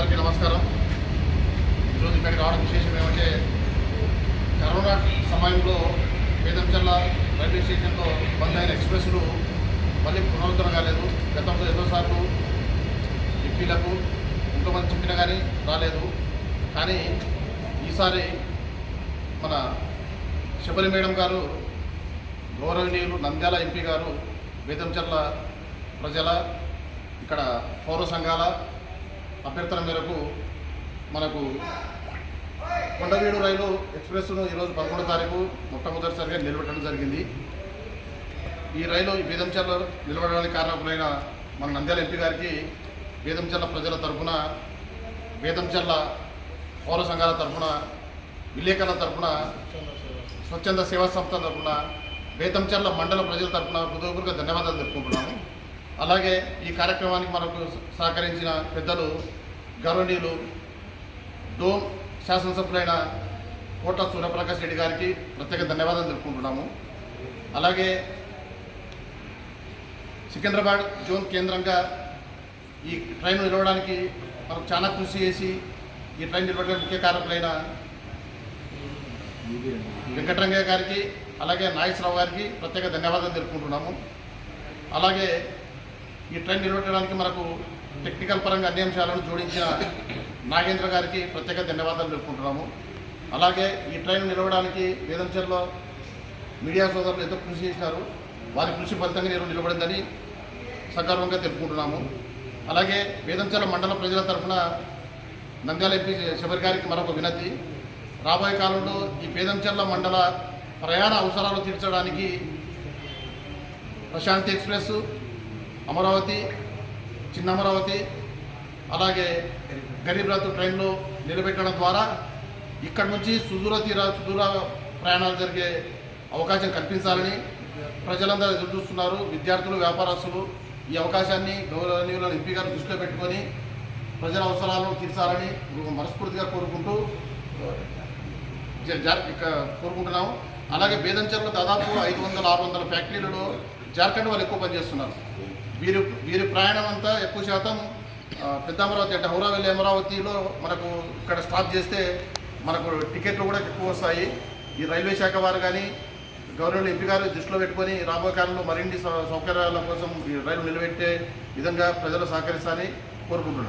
అందరికీ నమస్కారం. ఈరోజు ఇక్కడికి రావడం విశేషం ఏమంటే కరోనా సమయంలో వేదంచల్ల రైల్వే స్టేషన్లో బంద్ అయిన ఎక్స్ప్రెస్లు మళ్ళీ పునరుద్ధరణ కాలేదు. గతంలో ఎన్నోసార్లు ఎంపీలకు ఎంతోమంది చెప్పినా కానీ రాలేదు. కానీ ఈసారి మన శబరి మేడం గారు గౌరవనీయులు నంద్యాల ఎంపీ గారు వేదంచర్ల ప్రజల ఇక్కడ పౌర సంఘాల అభ్యర్థన మేరకు మనకు కొండవీడు రైలు ఎక్స్ప్రెస్ను ఈరోజు పదమూడో తారీఖు మొట్టమొదటిసారిగా నిలబెట్టడం జరిగింది. ఈ రైలు ఈ బేదంచర్ల నిలబడడానికి కారణమైన మన నంద్యాల ఎంపీ గారికి బేదంచర్ల ప్రజల తరఫున బేదంచర్ల పౌర సంఘాల తరఫున విలేకరుల తరఫున స్వచ్ఛంద సేవా సంస్థ తరఫున బేతంచర్ల మండల ప్రజల తరఫున హృదయపూర్వక ధన్యవాదాలు తెలుపుకుంటున్నాము. అలాగే ఈ కార్యక్రమానికి మనకు సహకరించిన పెద్దలు గౌరవనీయులు డోన్ శాసనసభ్యులైన కోట సూర్యప్రకాష్ రెడ్డి గారికి ప్రత్యేక ధన్యవాదాలు తెలుపుకుంటున్నాము. అలాగే సికింద్రాబాద్ జోన్ కేంద్రంగా ఈ ట్రైన్ నిలవడానికి మనకు చాలా కృషి చేసి ఈ ట్రైన్ నిలబడడానికి ముఖ్య కారకులైన వెంకటరంగయ్య గారికి అలాగే నాగేశ్వరరావు గారికి ప్రత్యేక ధన్యవాదాలు తెలుపుకుంటున్నాము. అలాగే ఈ ట్రైన్ నిలబెట్టడానికి మనకు టెక్నికల్ పరంగా అన్ని అంశాలను జోడించిన నాగేంద్ర గారికి ప్రత్యేక ధన్యవాదాలు తెలుపుకుంటున్నాము. అలాగే ఈ ట్రైన్ నిలవడానికి వేదంచర్లో మీడియా సోదరులు ఎంతో కృషి చేసినారు. వారి కృషి ఫలితంగా నేను నిలబడిందని సగర్వంగా తెలుపుకుంటున్నాము. అలాగే వేదంచర్ల మండల ప్రజల తరఫున నంద్యాల ఎంపీ శబరి గారికి మరొక వినతి. రాబోయే కాలంలో ఈ పేదంచెర్ల మండల ప్రయాణ అవసరాలు తీర్చడానికి ప్రశాంతి ఎక్స్ప్రెస్ అమరావతి చిన్న అమరావతి అలాగే గరీబ్ రథ్ ట్రైన్లో నిలబెట్టడం ద్వారా ఇక్కడ నుంచి సుదూర తీర సుదూర ప్రయాణాలు జరిగే అవకాశం కల్పించాలని ప్రజలందరూ ఎదురు చూస్తున్నారు. విద్యార్థులు వ్యాపారస్తులు ఈ అవకాశాన్ని గౌరవనీయుల ఎంపీ గారు దృష్టిలో పెట్టుకొని ప్రజల అవసరాలను తీర్చాలని మనస్ఫూర్తిగా కోరుకుంటూ కోరుకుంటున్నాము. అలాగే బేదంచర్లో దాదాపు ఐదు వందల ఆరు వందల ఫ్యాక్టరీలలో జార్ఖండ్ వాళ్ళు ఎక్కువ పనిచేస్తున్నారు. వీరి వీరి ప్రయాణం అంతా ఎక్కువ శాతం పెద్ద అమరావతి అంటే హౌరా వెళ్ళి అమరావతిలో మనకు ఇక్కడ స్టాప్ చేస్తే మనకు టికెట్లు కూడా ఎక్కువ వస్తాయి. ఈ రైల్వే శాఖ వారు కానీ గవర్నమెంట్ ఎంపీ గారు దృష్టిలో పెట్టుకొని రాబోయే కాలంలో మరిన్ని సౌ- సౌకర్యాల కోసం ఈ రైలు నిలబెట్టే విధంగా ప్రజలు సహకరిస్తారని కోరుకుంటున్నాను.